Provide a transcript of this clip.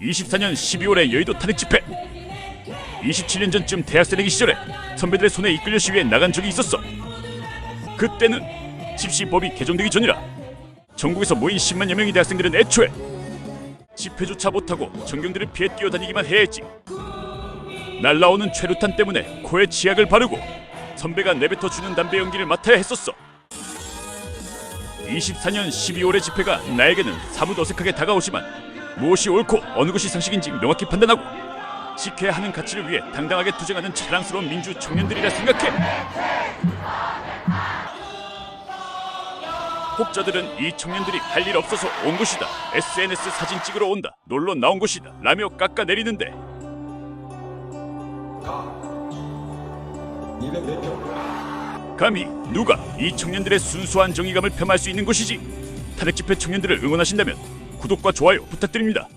24년 12월의 여의도 탄핵 집회. 27년 전쯤 대학생이기 시절에 선배들의 손에 이끌려 시위에 나간 적이 있었어. 그때는 집시법이 개정되기 전이라 전국에서 모인 10만여 명의 대학생들은 애초에 집회조차 못하고 전경들을 피해 뛰어다니기만 해야 했지. 날라오는 최루탄 때문에 코에 치약을 바르고 선배가 내뱉어 주는 담배 연기를 맡아야 했었어. 24년 12월의 집회가 나에게는 사뭇 어색하게 다가오지만 무엇이 옳고 어느 것이 상식인지 명확히 판단하고 지켜야 하는 가치를 위해 당당하게 투쟁하는 자랑스러운 민주 청년들이라 생각해. 혹자들은 이 청년들이 할 일 없어서 온 것이다. SNS 사진 찍으러 온다. 놀러 나온 것이다. 라며 깎아내리는데 204표. 감히 누가 이 청년들의 순수한 정의감을 폄하할 수 있는 것이지? 탄핵 집회 청년들을 응원하신다면 구독과 좋아요 부탁드립니다.